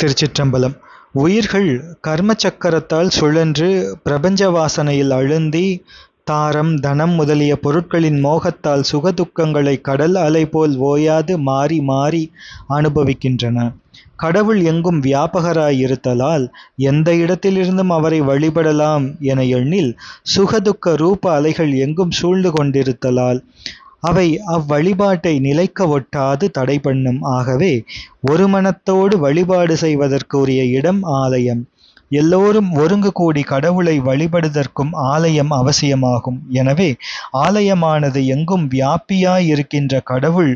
திருச்சிற்றம்பலம். உயிர்கள் கர்ம சக்கரத்தால் சுழன்று பிரபஞ்ச வாசனையில் அழுந்தி தாரம் தனம் முதலிய பொருட்களின் மோகத்தால் சுகதுக்கங்களை கடல் அலை போல் ஓயாது மாறி மாறி அனுபவிக்கின்றன. கடவுள் எங்கும் வியாபகராயிருத்தலால் எந்த இடத்திலிருந்தும் அவரை வழிபடலாம் என எண்ணில் சுகதுக்க ரூப அலைகள் எங்கும் சூழ்ந்து கொண்டிருத்தலால் அவை அவ்வழிபாட்டை நிலைக்க ஒட்டாது தடை பண்ணும் ஆகவே ஒரு மனத்தோடு வழிபாடு செய்வதற்கு உரிய இடம் ஆலயம். எல்லோரும் ஒருங்கு கூடி கடவுளை வழிபடுதற்கும் ஆலயம் அவசியமாகும். எனவே ஆலயமானது எங்கும் வியாபியாய் இருக்கின்ற கடவுள்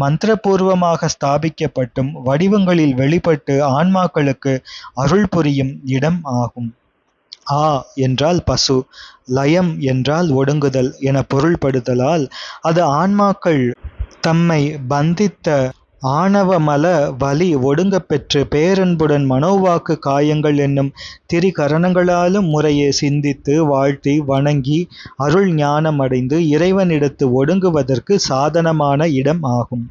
மந்திரபூர்வமாக ஸ்தாபிக்கப்பட்டும் வடிவங்களில் வெளிப்பட்டு ஆன்மாக்களுக்கு அருள் புரியும் இடம் ஆகும். ஆ என்றால் பசு லயம் என்றால் ஒடுங்குதல் என பொருள்படுதலால் அது ஆன்மாக்கள் தம்மை பந்தித்த ஆணவமல வலி ஒடுங்க பெற்று பேரன்புடன் மனோவாக்கு காயங்கள் என்னும் திரிகரணங்களாலும் முறையே சிந்தித்து வாழ்த்தி வணங்கி அருள் ஞானம் அடைந்து இறைவனிடத்து ஒடுங்குவதற்கு சாதனமான இடம் ஆகும்.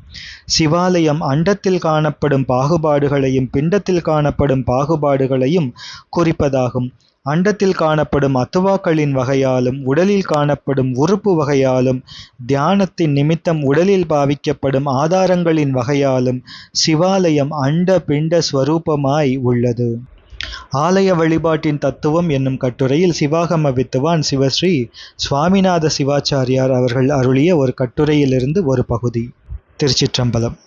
சிவாலயம் அண்டத்தில் காணப்படும் பாகுபாடுகளையும் பிண்டத்தில் காணப்படும் பாகுபாடுகளையும் குறிப்பதாகும். அண்டத்தில் காணப்படும் அத்துவாக்களின் வகையாலும் உடலில் காணப்படும் உறுப்பு வகையாலும் தியானத்தின் நிமித்தம் உடலில் பாவிக்கப்படும் ஆதாரங்களின் வகையாலும் சிவாலயம் அண்ட பிண்ட ஸ்வரூபமாய் உள்ளது. ஆலய வழிபாட்டின் தத்துவம் என்னும் கட்டுரையில் சிவாகம வித்துவான் சிவஸ்ரீ சுவாமிநாத சிவாச்சாரியார் அவர்கள் அருளிய ஒரு கட்டுரையிலிருந்து ஒரு பகுதி. திருச்சிற்றம்பலம்.